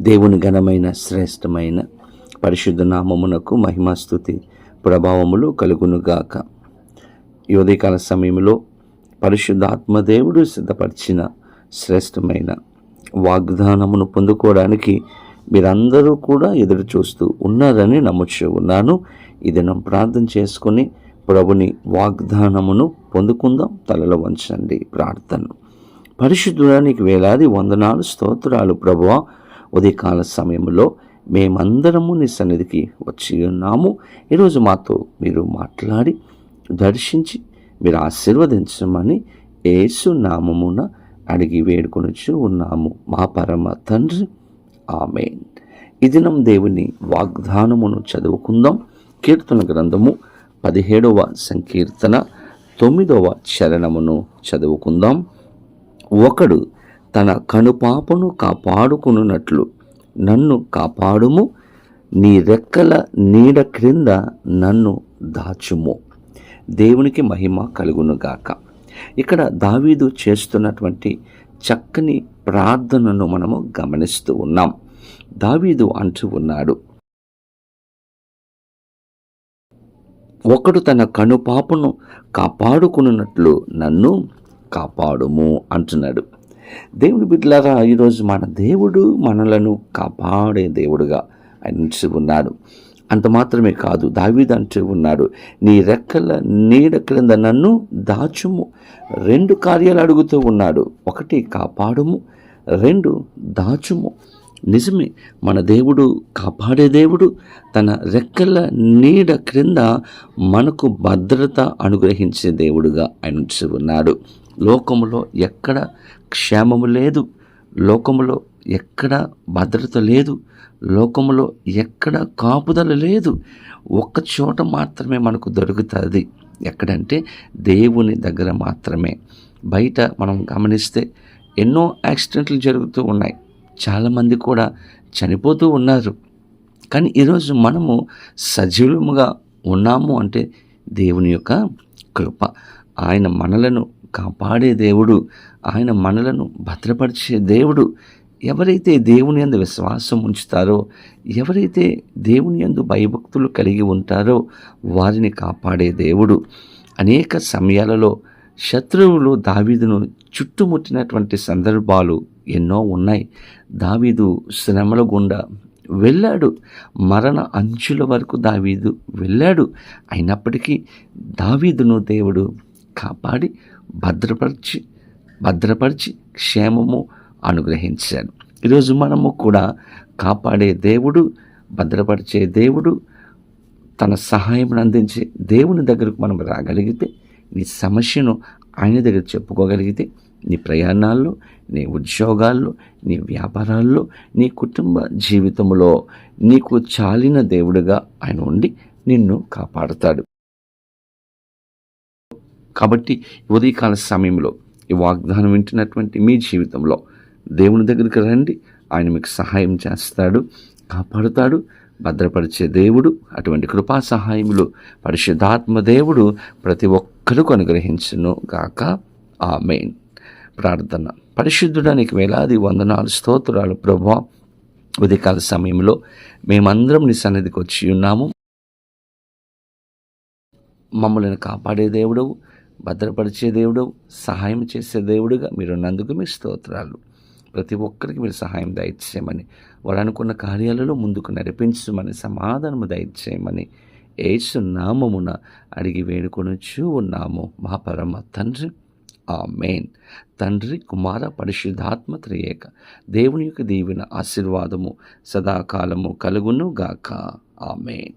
దేవుని ఘనమైన శ్రేష్టమైన పరిశుద్ధ నామమునకు మహిమాస్థుతి ప్రభావములు కలుగునుగాక. ఈ సమయంలో పరిశుద్ధ ఆత్మదేవుడు సిద్ధపరిచిన శ్రేష్టమైన వాగ్దానమును పొందుకోవడానికి మీరందరూ కూడా ఎదురు చూస్తూ ఉన్నారని నమ్ముచూ ఉన్నాను. ఇది దినం ప్రార్థన చేసుకుని ప్రభుని వాగ్దానమును పొందుకుందాం. తలలో వంచండి ప్రార్థన. పరిశుద్ధుడానికి వేలాది వందనాలు స్తోత్రాలు ప్రభువ. ఉదయకాల సమయంలో మేమందరము నీ సన్నిధికి వచ్చి ఉన్నాము. ఈరోజు మాతో మీరు మాట్లాడి దర్శించి మీరు ఆశీర్వదించమని ఏసు నామమున అడిగి వేడుకొనుచు ఉన్నాము. మా పరమ తండ్రి ఆమె ఈ దినం దేవుని వాగ్దానమును చదువుకుందాం. కీర్తన గ్రంథము పదిహేడవ సంకీర్తన తొమ్మిదవ చరణమును చదువుకుందాం. ఒకడు తన కనుపాపను కాపాడుకున్నట్లు నన్ను కాపాడుము నీ రెక్కల నీడ క్రింద నన్ను దాచుము. దేవునికి మహిమ కలుగునుగాక. ఇక్కడ దావీదు చేస్తున్నటువంటి చక్కని ప్రార్థనను మనము గమనిస్తూ ఉన్నాం. దావీదు అంటూ ఉన్నాడు ఒకడు తన కనుపాపను కాపాడుకున్నట్లు నన్ను కాపాడుము అంటున్నాడు. దేవుని బిడ్డలారా ఈరోజు మన దేవుడు మనలను కాపాడే దేవుడుగా ఆయన ఉన్నాడు. అంత మాత్రమే కాదు దావీదు అంటూ ఉన్నాడు నీ రెక్కల నీడ క్రింద నన్ను దాచుము. రెండు కార్యాలు అడుగుతూ ఉన్నాడు ఒకటి కాపాడుము రెండు దాచుము. నిజమే మన దేవుడు కాపాడే దేవుడు తన రెక్కల నీడ క్రింద మనకు భద్రత అనుగ్రహించే దేవుడుగా ఆయన ఉన్నాడు. లోకములో ఎక్కడ క్షేమము లేదు లోకములో ఎక్కడ భద్రత లేదు లోకములో ఎక్కడ కాపుదల లేదు ఒక్క చోట మాత్రమే మనకు దొరుకుతుంది. ఎక్కడంటే దేవుని దగ్గర మాత్రమే. బయట మనం గమనిస్తే ఎన్నో యాక్సిడెంట్లు జరుగుతూ ఉన్నాయి. చాలామంది కూడా చనిపోతూ ఉన్నారు. కానీ ఈరోజు మనము సజీవముగా ఉన్నాము అంటే దేవుని యొక్క కృప. ఆయన మనలను కాపాడే దేవుడు ఆయన మనలను భద్రపరిచే దేవుడు ఎవరైతే దేవుని అందు విశ్వాసం ఉంచుతారో ఎవరైతే దేవుని యందు భయభక్తులు కలిగి ఉంటారో వారిని కాపాడే దేవుడు. అనేక సమయాలలో శత్రువులు దావీదును చుట్టుముట్టినటువంటి సందర్భాలు ఎన్నో ఉన్నాయి. దావీదు శ్రమల గుండా వెళ్ళాడు. మరణ అంచుల వరకు దావీదు వెళ్ళాడు. అయినప్పటికీ దావీదును దేవుడు కాపాడి భద్రపరిచి భద్రపరిచి క్షేమము అనుగ్రహించాడు ఈరోజు మనము కూడా కాపాడే దేవుడు భద్రపరిచే దేవుడు తన సహాయం అందించే దేవుని దగ్గరకు మనం రాగలిగితే నీ సమస్యను ఆయన దగ్గర చెప్పుకోగలిగితే నీ ప్రయాణాల్లో నీ ఉద్యోగాల్లో నీ వ్యాపారాల్లో నీ కుటుంబ జీవితంలో నీకు చాలిన దేవుడుగా ఆయన ఉండి నిన్ను కాపాడుతాడు. కాబట్టి ఉదయకాల సమయంలో ఈ వాగ్దానం వింటున్నటువంటి మీ జీవితంలో దేవుని దగ్గరికి రండి. ఆయన మీకు సహాయం చేస్తాడు కాపాడుతాడు భద్రపరిచే దేవుడు అటువంటి కృపా సహాయములు పరిశుద్ధాత్మ దేవుడు ప్రతి ఒక్కరికి అనుగ్రహించును గాక. ఆ మెయిన్ ప్రార్థన. పరిశుద్ధుడానికి వేలాది వందనాలు స్తోత్రాలు ప్రభా ఉదయకాల సమయంలో మేమందరం నీ సన్నిధికి వచ్చి ఉన్నాము. మమ్మల్ని కాపాడే దేవుడు భద్రపరిచే దేవుడు సహాయం చేసే దేవుడుగా మీరు నందుకు మీ స్తోత్రాలు. ప్రతి ఒక్కరికి మీరు సహాయం దయచేయమని వారు అనుకున్న కార్యాలలో ముందుకు నడిపించమని సమాధానము దయచేయమని ఏసు నామమున అడిగి వేడుకొనుచూ ఉన్నాము. మా పరమ తండ్రి ఆ మెయిన్ తండ్రి కుమార పరిశుద్ధాత్మ త్రియేక దేవుని యొక్క దీవిన ఆశీర్వాదము సదాకాలము కలుగును గాక ఆ మెయిన్